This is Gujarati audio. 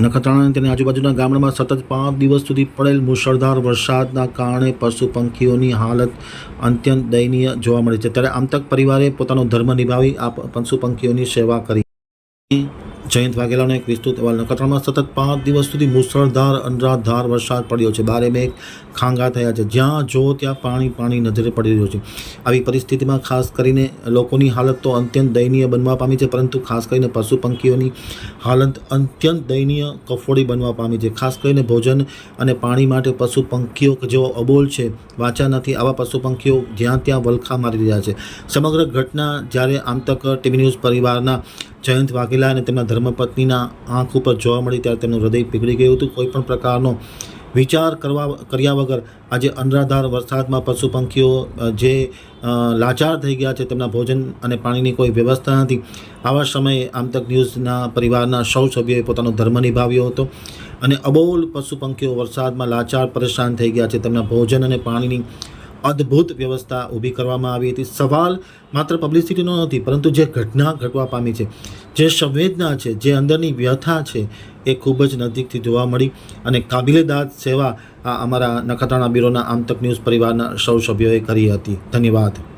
નખત્રાણા અને તેની આજુબાજુના ગામડામાં સતત પાંચ દિવસ સુધી પડેલ મુશળધાર વરસાદના કારણે પશુ પંખીઓની હાલત અત્યંત દયનીય જોવા મળી છે. ત્યારે આમતક પરિવારે પોતાનો ધર્મ નિભાવી આ પશુ પંખીઓની સેવા કરી. જયંત વાઘેલાનો એક વિસ્તૃત અહેવાલ. નખત્રામાં સતત પાંચ દિવસ સુધી મુસળધાર અનરાધાર વરસાદ પડ્યો છે. બારે મેઘ ખાંગા થયા છે. જ્યાં જો ત્યાં પાણી પાણી નજરે પડી રહ્યું છે. આવી પરિસ્થિતિમાં ખાસ કરીને લોકોની હાલત તો અત્યંત દયનીય બનવા પામી છે, પરંતુ ખાસ કરીને પશુ પંખીઓની હાલત અત્યંત દયનીય કફોડી બનવા પામી છે. ખાસ કરીને ભોજન અને પાણી માટે પશુ પંખીઓ જેઓ અબોલ છે, વાંચા નથી, આવા પશુ પંખીઓ જ્યાં ત્યાં વલખા મારી રહ્યા છે. સમગ્ર ઘટના જ્યારે આમતક ટીવી ન્યૂઝ પરિવારના જયંત વાઘેલા અને તેમના ધર્મપત્નીના આંખ ઉપર જોવા મળી ત્યારે તેમનું હૃદય પીગળી ગયું હતું. કોઈ પણ પ્રકારનો વિચાર કરવા કર્યા વગર આજે અનરાધાર વરસાદમાં પશુ પંખીઓ જે લાચાર થઈ ગયા છે તેમના ભોજન અને પાણીની કોઈ વ્યવસ્થા નથી. આવા સમયે આમતક ન્યૂઝના પરિવારના સૌ સભ્યોએ પોતાનો ધર્મ નિભાવ્યો હતો અને અબોલ પશુ પંખીઓ વરસાદમાં લાચાર, પરેશાન થઈ ગયા છે. તેમના ભોજન અને પાણીની અદ્ભુત વ્યવસ્થા ઊભી કરવામાં આવી હતી. સવાલ માત્ર પબ્લિસિટીનો નથી, પરંતુ જે ઘટના ઘટવા પામી છે, જે સંવેદના છે, જે અંદરની વ્યથા છે, એ ખૂબ જ નજીકથી જોવા મળી. અને કાબિલેદાદ સેવા આ અમારા નખત્રાણા બ્યુરોના આમતક ન્યૂઝ પરિવારના સૌ સભ્યોએ કરી હતી. ધન્યવાદ.